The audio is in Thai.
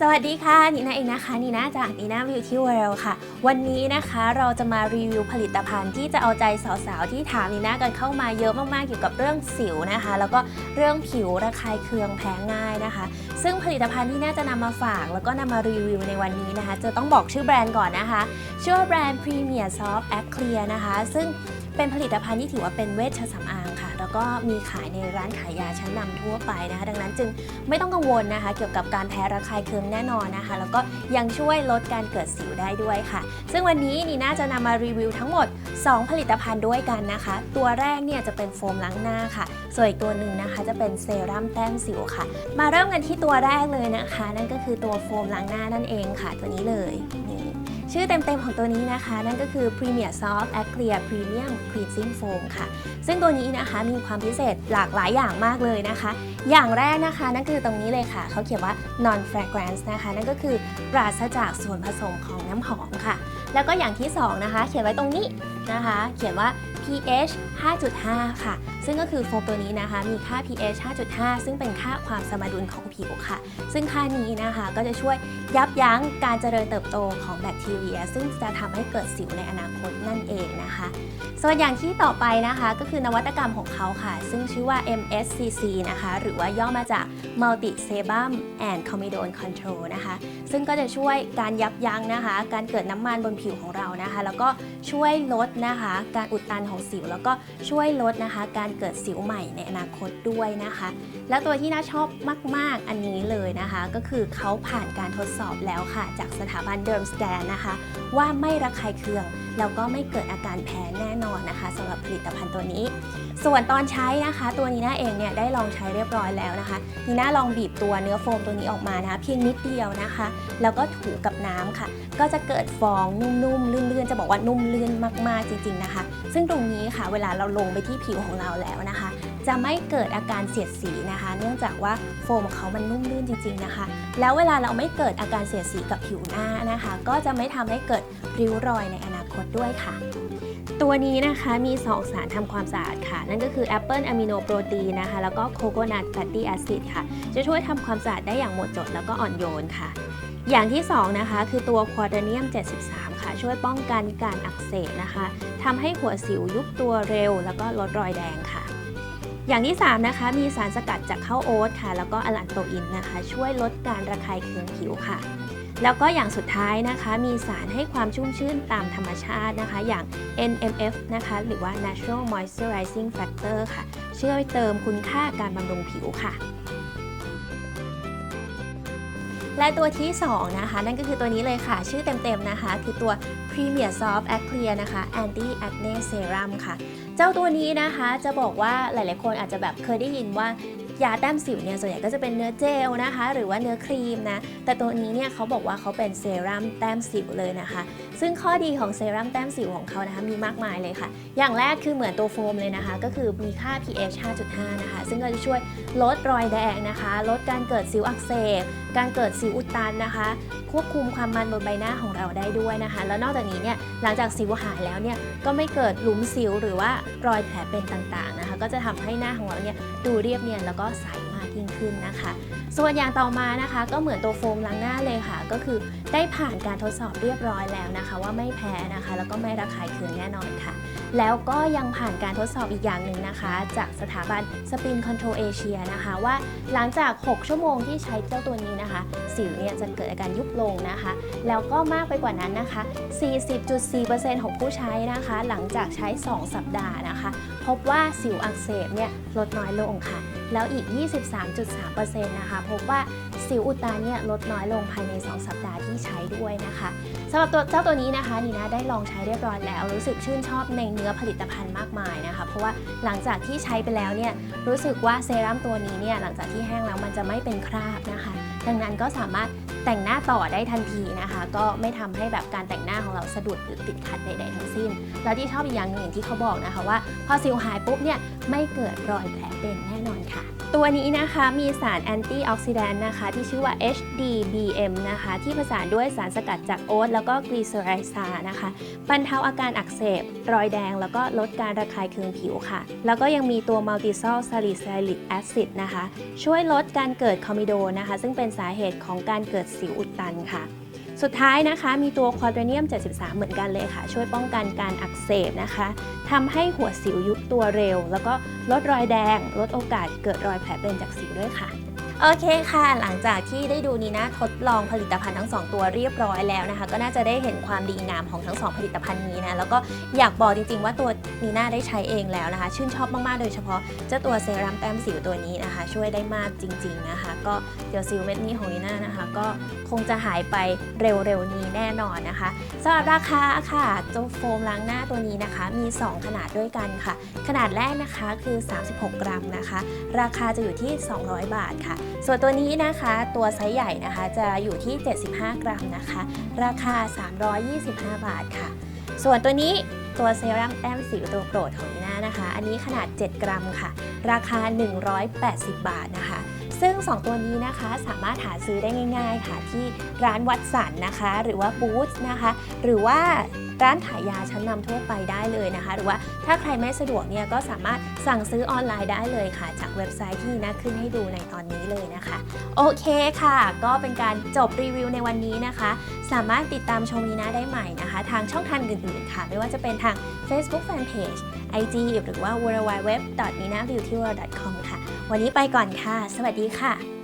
สวัสดีค่ะนีน่าเองนะคะนีน่าจากนีน่าวิวที่เวลค่ะ วันนี้นะคะเราจะมารีวิวผลิตภัณฑ์ที่จะเอาใจสาวๆที่ถามนีน่ากันเข้ามาเยอะมากๆเกี่ยวกับเรื่องสิวนะคะ แล้วก็เรื่องผิวระคายเคืองแพ้ง่ายนะคะ ซึ่งผลิตภัณฑ์ที่น่าจะนำมาฝาก แล้วก็นำมารีวิวในวันนี้นะคะ จะต้องบอกชื่อแบรนด์ก่อนนะคะชื่อแบรนด์ Premier Soft a c Clear นะคะ ซึ่งเป็นผลิตภัณฑ์ที่ถือว่าเป็นเวชสำอาง แล้วก็มีขายในร้านขายยาชั้นนำทั่วไปนะคะ ดังนั้นจึงไม่ต้องกังวลนะคะ เกี่ยวกับการแพ้ระคายเคืองแน่นอนนะคะ แล้วก็ยังช่วยลดการเกิดสิวได้ด้วยค่ะ ซึ่งวันนี้นีน่าจะนำมารีวิวทั้งหมด 2 ผลิตภัณฑ์ด้วยกันนะคะ ตัวแรกเนี่ยจะเป็นโฟมล้างหน้าค่ะ ส่วนอีกตัวหนึ่งนะคะจะเป็นเซรั่มแต้มสิวค่ะ มาเริ่มกันที่ตัวแรกเลยนะคะ นั่นก็คือตัวโฟมล้างหน้านั่นเองค่ะ ตัวนี้เลยนี่ ชื่อเต็มๆของตัวนี้นะคะ นั่นก็คือ Premier Soft a Clear Premium Cleansing Foam ค่ะ ซึ่งตัวนี้นะคะมีความพิเศษหลากหลายอย่างมากเลยนะคะ อย่างแรกนะคะ นั่นคือตรงนี้เลยค่ะ เขาเขียนว่า non fragrance นะคะ นั่นก็คือปราศจากส่วนผสมของน้ำหอมค่ะ แล้วก็อย่างที่สองนะคะ เขียนไว้ตรงนี้นะคะ เขียนว่า pH 5.5 ค่ะ ซึ่งก็คือโฟมตัวนี้นะคะ มีค่า pH 5.5 ซึ่งเป็นค่าความสมดุลของผิวค่ะ ซึ่งค่านี้นะคะก็จะช่วยยับยั้งการเจริญเติบโตของแบคทีเรีย ซึ่งจะทำให้เกิดสิวในอนาคตนั่นเองนะคะ ส่วนอย่างที่ต่อไปนะคะก็คือนวัตกรรมของเขาค่ะ ซึ่งชื่อว่า MSCC นะคะ หรือว่าย่อมาจาก Multi Sebum and Comedone Control นะคะ ซึ่งก็จะช่วยการยับยั้งนะคะ การเกิดน้ำมันบนผิวของเรานะคะ แล้วก็ช่วยลดนะคะ การอุดตันของสิว แล้วก็ช่วยลดนะคะ การเกิดสิวใหม่ในอนาคตด้วยนะคะ แล้วตัวที่น่าชอบมาก ๆ อันนี้เลยนะคะ ก็คือเขาผ่านการทดสอบแล้วค่ะ จากสถาบันเดิมสแกนนะคะ ว่าไม่ระคายเคือง แล้วก็ไม่เกิดอาการแพ้แน่นอนนะคะสำหรับผลิตภัณฑ์ตัวนี้ส่วนตอนใช้นะคะ ตัวนีน่าเองเนี่ยได้ลองใช้เรียบร้อยแล้วนะคะนีน่าลองบีบตัวเนื้อโฟมตัวนี้ออกมานะคะเพียงนิดเดียวนะคะ แล้วก็ถูกับน้ำค่ะ ก็จะเกิดฟองนุ่มๆลื่นๆ จะบอกว่านุ่มลื่นมากๆจริง ๆนะคะ ซึ่งตรงนี้ค่ะ เวลาเราลงไปที่ผิวของเราแล้วนะคะ จะไม่เกิดอาการเสียดสีนะคะ เนื่องจากว่าโฟมของเขามันนุ่มลื่นจริง ๆนะคะ แล้วเวลาเราไม่เกิดอาการเสียดสีกับผิวหน้านะคะ ก็จะไม่ทำให้เกิดริ้วรอยในอนาคตด้วยค่ะตัวนี้นะคะมี 2 สารทำความสะอาดค่ะ นั่นก็คือแอปเปิลอะมิโนโปรตีนนะคะ แล้วก็โคโคนัทแฟตตี้แอซิดค่ะ จะช่วยทำความสะอาดได้อย่างหมดจดแล้วก็อ่อนโยนค่ะ อย่างที่ 2 นะคะ คือตัวควอเ r เนียม 73 ค่ะ ช่วยป้องกันการอักเสบนะคะทำให้หัวสิวยุบตัวเร็ว แล้วก็ลดรอยแดงค่ะ อย่างที่ 3 นะคะ มีสารสกัดจากข้าวโอ๊ตค่ะ แล้วก็อลันโตอินนะคะ ช่วยลดการระคายเคืองผิวค่ะ แล้วก็อย่างสุดท้ายนะคะ มีสารให้ความชุ่มชื่นตามธรรมชาตินะคะ อย่าง NMF นะคะ หรือว่า Natural Moisturizing Factor ค่ะ ช่วยเติมคุณค่าการบำรุงผิวค่ะ และตัวที่ 2 นะคะ นั่นก็คือตัวนี้เลยค่ะ ชื่อเต็มๆนะคะ คือตัว Premier Soft a Clear นะคะ Anti Acne Serum ค่ะ เจ้าตัวนี้นะคะจะบอกว่าหลายๆคนอาจจะแบบเคยได้ยินว่า ยาแต้มสิวเนี่ยส่วนใหญ่ก็จะเป็นเนื้อเจลนะคะ หรือว่าเนื้อครีมนะ แต่ตัวนี้เนี่ยเขาบอกว่าเขาเป็นเซรั่มแต้มสิวเลยนะคะ ซึ่งข้อดีของเซรั่มแต้มสิวของเขานะคะมีมากมายเลยค่ะ อย่างแรกคือเหมือนตัวโฟมเลยนะคะ ก็คือมีค่า pH 5.5 นะคะ ซึ่งก็จะช่วยลดรอยแดงนะคะ ลดการเกิดสิวอักเสบ การเกิดสิวอุดตันนะคะ ควบคุมความมันบนใบหน้าของเราได้ด้วยนะคะ แล้วนอกจากนี้เนี่ยหลังจากสิวหายแล้วเนี่ยก็ไม่เกิดหลุมสิวหรือว่ารอยแผลเป็นต่างๆนะคะ ก็จะทำให้หน้าของเราเนี่ยดูเรียบเนียนแล้วก็ใสมากยิ่งขึ้นนะคะส่วนอย่างต่อมานะคะ ก็เหมือนตัวโฟมล้างหน้าเลยค่ะ ก็คือได้ผ่านการทดสอบเรียบร้อยแล้วนะคะ ว่าไม่แพ้นะคะ แล้วก็ไม่ระคายเคืองแน่นอนค่ะ แล้วก็ยังผ่านการทดสอบอีกอย่างหนึ่งนะคะ จากสถาบัน Spin Control Asia นะคะ ว่าหลังจาก 6 ชั่วโมงที่ใช้เจ้าตัวนี้นะคะ สิวเนี่ยจะเกิดอาการยุบลงนะคะ แล้วก็มากไปกว่านั้นนะคะ 40.4%ของผู้ใช้นะคะ หลังจากใช้ 2 สัปดาห์นะคะ พบว่าสิวอักเสบเนี่ยลดน้อยลงค่ะ แล้วอีก 23.3%นะคะ พบว่าสิวอุดตันเนี่ยลดน้อยลงภายใน 2 สัปดาห์ที่ใช้ด้วยนะคะสำหรับตัวเจ้าตัวนี้นะคะนีน่าได้ลองใช้เรียบร้อยแล้ว รู้สึกชื่นชอบในเนื้อผลิตภัณฑ์มากมายนะคะ เพราะว่าหลังจากที่ใช้ไปแล้วเนี่ยรู้สึกว่าเซรั่มตัวนี้เนี่ยหลังจากที่แห้งแล้วมันจะไม่เป็นคราบนะคะ ดังนั้นก็สามารถ แต่งหน้าต่อได้ทันทีนะคะ ก็ไม่ทำให้แบบการแต่งหน้าของเราสะดุดหรือติดขัดใดๆทั้งสิ้น แล้วที่ชอบอีกอย่างหนึ่งอย่างที่เขาบอกนะคะว่าพอสิวหายปุ๊บเนี่ยไม่เกิดรอยแผลเป็นแน่นอนค่ะ ตัวนี้นะคะมีสารแอนตี้ออกซิแดนต์นะคะ ที่ชื่อว่า HDBM นะคะ ที่ผสานด้วยสารสกัดจากโอ๊ตแล้วก็กลีเซอไรซานะคะบรรเทาอาการอักเสบ รอยแดง แล้วก็ลดการระคายเคืองผิวค่ะ แล้วก็ยังมีตัวมัลติซอลซาลิซิลิกแอซิดนะคะ ช่วยลดการเกิดคอมิโดนนะคะ ซึ่งเป็นสาเหตุของการเกิดสิวอุดตันค่ะ สุดท้ายนะคะ มีตัวควอเตเนียม 73 เหมือนกันเลยค่ะ ช่วยป้องกันการอักเสบนะคะทำให้หัวสิวยุบตัวเร็ว แล้วก็ลดรอยแดง ลดโอกาสเกิดรอยแผลเป็นจากสิวด้วยค่ะโอเคค่ะ หลังจากที่ได้ดูนีน่าทดลองผลิตภัณฑ์ทั้ง 2 ตัวเรียบร้อยแล้วนะคะ ก็น่าจะได้เห็นความดีงามของทั้ง 2 ผลิตภัณฑ์นี้นะ แล้วก็อยากบอกจริงๆ ว่าตัวนีน่าได้ใช้เองแล้วนะคะ ชื่นชอบมากๆ โดยเฉพาะเจ้าตัวเซรั่มแต้มสิวตัวนี้นะคะ ช่วยได้มากจริง ๆนะคะ ก็ เซียวสิวเม็ดนี้ของนีน่านะคะ ก็คงจะหายไปเร็วๆนี้แน่นอนนะคะสำหรับราคาค่ะเจ้าโฟมล้างหน้าตัวนี้นะคะ มี 2 ขนาดด้วยกันค่ะ ขนาดแรกนะคะคือ 36 กรัมนะคะ ราคาจะอยู่ที่ 200 บาทค่ะ ส่วนตัวนี้นะคะตัวไซส์ใหญ่นะคะจะอยู่ที่ 75 กรัมนะคะ ราคา 325 บาทค่ะ ส่วนตัวนี้ตัวเซรั่มแต้มสิวตัวโปรดของนีน่านะคะ อันนี้ขนาด 7 กรัมค่ะ ราคา 180 บาทนะคะ ซึ่ง 2 ตัวนี้นะคะสามารถหาซื้อได้ง่าย ๆ ค่ะที่ร้านวัดสันนะคะ หรือว่าบูธนะคะ หรือว่าร้านขายยาชั้นนำทั่วไปได้เลยนะคะ หรือว่าถ้าใครไม่สะดวกเนี่ยก็สามารถสั่งซื้อออนไลน์ได้เลยค่ะ จากเว็บไซต์ที่น่าขึ้นให้ดูในตอนนี้เลยนะคะ โอเคค่ะ ก็เป็นการจบรีวิวในวันนี้นะคะ สามารถติดตามชมนีนาได้ใหม่นะคะ ทางช่องทางอื่นๆค่ะ ไม่ว่าจะเป็นทาง Facebook Fanpage IG หรือว่า www.ninabeautyworld.com ค่ะ วันนี้ไปก่อนค่ะ สวัสดีค่ะ